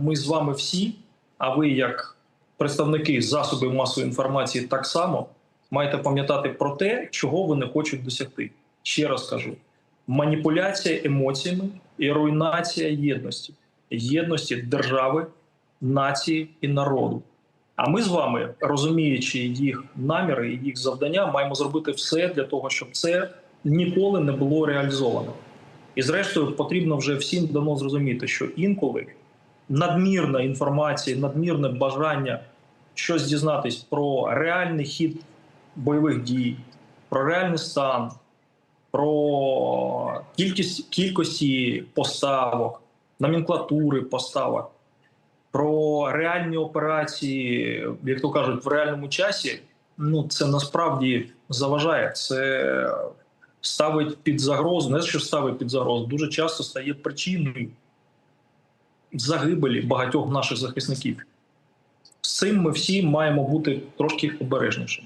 Ми з вами всі, а ви, як представники засобів масової інформації, так само маєте пам'ятати про те, чого вони хочуть досягти. Ще раз кажу: маніпуляція емоціями і руйнація єдності, єдності держави, нації і народу. А ми з вами, розуміючи їх наміри і їх завдання, маємо зробити все для того, щоб це ніколи не було реалізовано. І зрештою потрібно вже всім давно зрозуміти, що інколи надмірна інформація, надмірне бажання щось дізнатись про реальний хід бойових дій, про реальний стан, про кількість кількості поставок, номенклатури поставок, про реальні операції, як то кажуть, в реальному часі. Ну це насправді заважає. Це ставить під загрозу, не що ставить під загрозу, дуже часто стає причиною загибелі багатьох наших захисників. З цим ми всі маємо бути трошки обережніші.